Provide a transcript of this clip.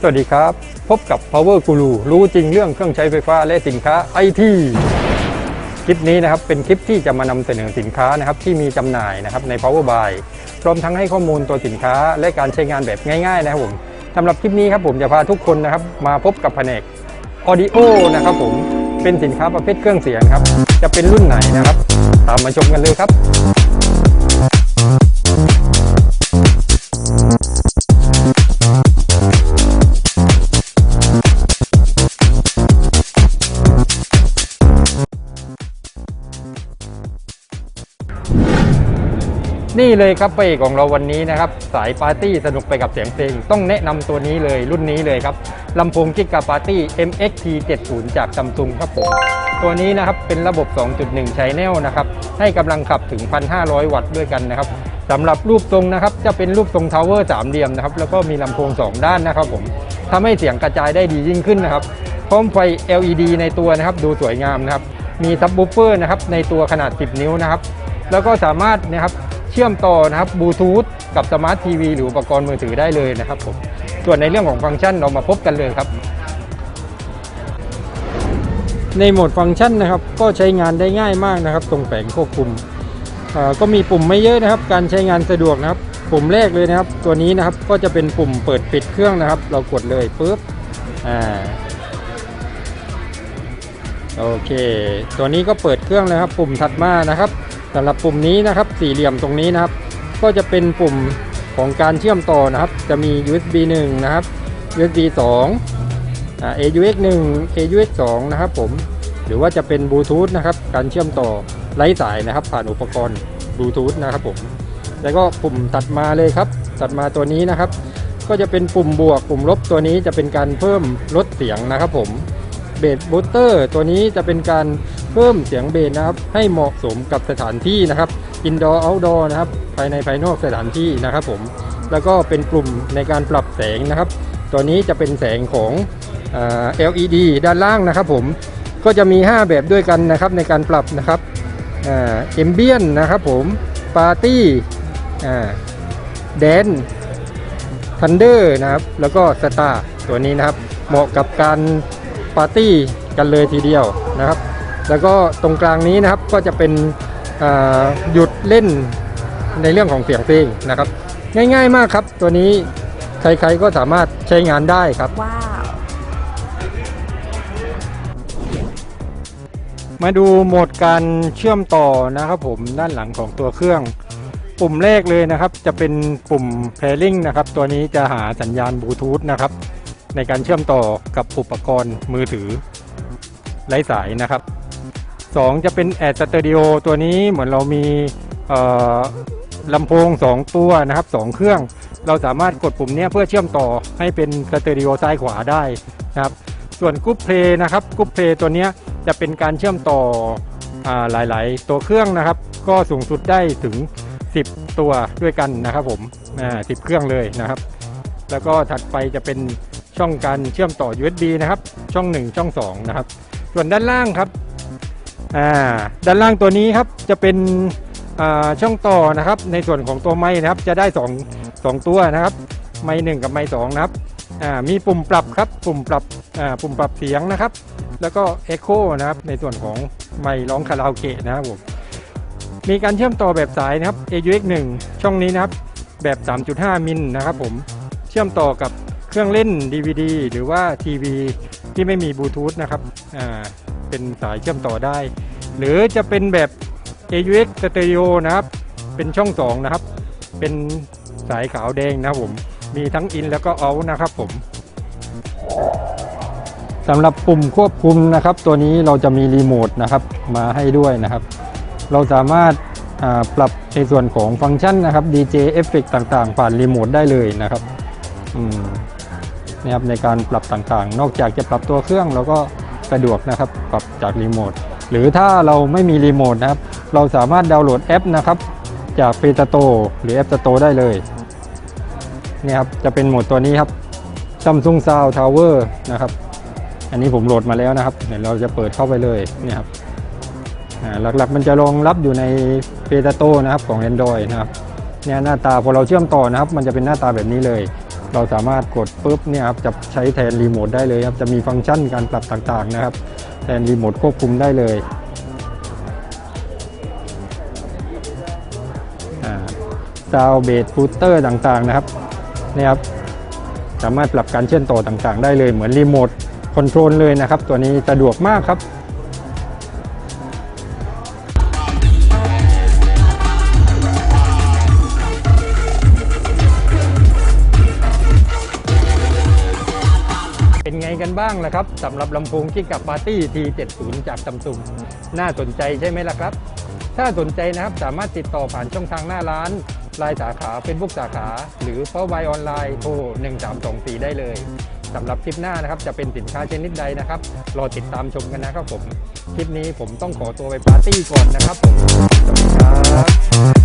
สวัสดีครับ พบกับ Power Guru รู้จริงเรื่องเครื่องใช้ไฟฟ้าและสินค้าไอทีคลิปนี้นะครับเป็นคลิปที่จะมานำเสนอสินค้านะครับที่มีจำหน่ายนะครับใน Power Buy พร้อมทั้งให้ข้อมูลตัวสินค้าและการใช้งานแบบง่ายๆนะครับผมสำหรับคลิปนี้ครับผมจะพาทุกคนนะครับมาพบกับแผนก Audio นะครับผมเป็นสินค้าประเภทเครื่องเสียงครับ จะเป็นรุ่นไหนนะครับ ตามมาชมกันเลยครับ นี่เลยครับพระเอกของเราวันนี้นะครับ สายปาร์ตี้สนุกไปกับเสียงเพลง ต้องแนะนำตัวนี้เลยรุ่นนี้เลยครับลำโพงจิกกาปาร์ตี้ MXT 70จากซัมซุงครับผมตัวนี้นะครับเป็นระบบ 2.1 Channel นะครับให้กำลังขับถึง 1,500 วัตต์ด้วยกันนะครับสำหรับรูปทรงนะครับจะเป็นรูปทรงทาวเวอร์สามเหลี่ยมนะครับแล้วก็มีลำโพง 2 ด้านนะครับผมทำให้เสียงกระจายได้ดียิ่งขึ้นนะครับพร้อมไฟ LED ในตัวนะครับดูสวยงามนะครับมีซับ w ูเฟอร์นะครับในตัวขนาด 10 นิ้วนะครับแล้วก็สามารถนะครับ เชื่อมต่อนะครับบลูทูธกับสมาร์ททีวีหรืออุปกรณ์มือถือได้เลยนะครับผมส่วนในเรื่องของฟังก์ชันเรามาพบกันเลยครับ ในโหมดฟังก์ชันนะครับก็ใช้งานได้ง่ายมากนะครับ ตรงแผงควบคุมก็มีปุ่มไม่เยอะนะครับ การใช้งานสะดวกนะครับ ปุ่มแรกเลยนะครับ ตัวนี้นะครับก็จะเป็นปุ่มเปิดปิดเครื่องนะครับ เรากดเลยปุ๊บอ่าโอเค ตัวนี้ก็เปิดเครื่องเลยครับ ปุ่มถัดมานะครับ สำหรับปุ่มนี้นะครับสี่เหลี่ยมตรงนี้นะครับ ก็จะเป็นปุ่มของการเชื่อมต่อนะครับ จะมี USB 1 นะครับ USB 2อ่า AUX 1 AUX 2นะครับผมหรือว่าจะเป็นบลูทูธนะครับ การเชื่อมต่อไร้สายนะครับ ผ่านอุปกรณ์บลูทูธนะครับผมแล้วก็ปุ่มตัดมาเลยครับ ตัดมาตัวนี้นะครับ ก็จะเป็นปุ่มบวกปุ่มลบตัวนี้จะเป็นการเพิ่มลดเสียงนะครับผมเบสบูสเตอร์ตัวนี้จะเป็นการ เพิ่มเสียงเบสนะครับ ให้เหมาะสมกับสถานที่นะครับ indoor outdoor นะครับ ภายในภายนอกสถานที่นะครับผมแล้วก็เป็นกลุ่มในการปรับแสงนะครับ ตัวนี้จะเป็นแสงของอ LED ด้านล่างนะครับผมก็จะมี 5 แบบด้วยกันนะครับในการปรับนะครับเอ็มเบียนนะครับผมปาร์ตี้แดนทันเดอร์นะครับ แล้วก็สตาร์ตัวนี้นะครับ เหมาะกับการปาร์ตี้กันเลยทีเดียวนะครับ แล้วก็ตรงกลางนี้นะครับก็จะเป็นหยุดเล่นในเรื่องของเสียงเพลงนะครับ ง่ายๆมากครับ ตัวนี้ใครๆก็สามารถใช้งานได้ครับ ว้าว มาดูโหมดการเชื่อมต่อนะครับผมด้านหลังของตัวเครื่อง ปุ่มแรกเลยนะครับ จะเป็นปุ่ม pairing นะครับ ตัวนี้จะหาสัญญาณบลูทูธนะครับ ในการเชื่อมต่อกับอุปกรณ์มือถือไร้สายนะครับ 2 จะเป็นแอดสเตอริโอตัวนี้เหมือนเรามีลำโพง 2 ตัวนะครับ 2 เครื่อง เราสามารถกดปุ่มเนี้ยเพื่อเชื่อมต่อให้เป็นสเตอริโอซ้ายขวาได้นะครับส่วนกุ๊ปเพลย์นะครับกุ๊ปเพลย์ตัวเนี้ยจะเป็นการเชื่อมต่ออหลายๆ ตัวเครื่องนะครับ ก็สูงสุดได้ถึง 10 ตัวด้วยกันนะครับผมอ่า10เครื่องเลยนะครับ แล้วก็ถัดไปจะเป็นช่องการเชื่อมต่อ USB นะครับ ช่อง 1 ช่อง 2 นะครับ ส่วนด้านล่างครับ อ่าด้านล่างตัวนี้ครับจะเป็นช่องต่อนะครับ ในส่วนของตัวไม้นะครับ จะได้2 2ตัวนะครับ ไม้หนึ่งกับไม้สองนะครับมีปุ่มปรับครับปุ่มปรับปุ่มปรับเสียงนะครับ แล้วก็ Echo นะครับในส่วนของไมค์ร้องคาราโอเกะนะครับผมมีการเชื่อมต่อแบบสายนะครับ AUX 1 ช่องนี้นะครับ แบบ 3.5 มิลนะครับผมเชื่อมต่อกับเครื่องเล่น DVD หรือว่าทีวีที่ไม่มีบลูทูธนะครับอ่า เป็นสายเชื่อมต่อได้ หรือจะเป็นแบบ AUX Stereo นะครับ เป็นช่อง 2 นะครับ เป็นสายขาวแดงนะครับผม มีทั้งอินแล้วก็เอานะครับผมสำหรับปุ่มควบคุมนะครับ ตัวนี้เราจะมีรีโมทนะครับมาให้ด้วยนะครับ เราสามารถาปรับในส่วนของฟังก์ชันนะครับ DJ เอฟเฟกต่างๆ ผ่านรีโมทได้เลยนะครับนะครับในการปรับต่างๆ นอกจากจะปรับตัวเครื่องเราก็ สะดวกนะครับปรับจากรีโมทหรือถ้าเราไม่มีรีโมทนะครับ เราสามารถดาวน์โหลดแอปนะครับ จาก Play Store หรือ App Store ได้เลยเนี่ยครับจะเป็นโหมดตัวนี้ครับ Samsung Sound Tower นะครับ อันนี้ผมโหลดมาแล้วนะครับ เดี๋ยวเราจะเปิดเข้าไปเลยเนี่ยครับหลักๆมันจะรองรับอยู่ใน p ป t a t o นะครับของ Android นะครับเนี่ยหน้าตาพอเราเชื่อมต่อนะครับ มันจะเป็นหน้าตาแบบนี้เลย เราสามารถกดปุ๊บเนี่ยครับจะใช้แทนรีโมทได้เลยครับจะมีฟังก์ชันการปรับต่างๆนะครับ แทนรีโมทควบคุมได้เลยซาวเบสฟูเตอร์ต่างๆนะครับเนี่ยครับสามารถปรับการเชื่อมต่อต่างๆ ได้เลยเหมือนรีโมทคอนโทรลเลยนะครับ ตัวนี้สะดวกมากครับ กันบ้างล่ะครับสำหรับลำโพงที่กับปาร์ตี้ T70 จากซัมซุงน่าสนใจใช่ไหมล่ะครับ ถ้าสนใจนะครับสามารถติดต่อผ่านช่องทางหน้าร้านลายสาขาเป็นบุกสาขา หรือเพราะไวออนไลน์โทร 1324 ได้เลยสำหรับคลิปหน้านะครับจะเป็นสินค้าชนิดใดนะครับรอติดตามชมกันนะครับผม คลิปนี้ผมต้องขอตัวไปปาร์ตี้ก่อนนะครับผมสวัสดีครับ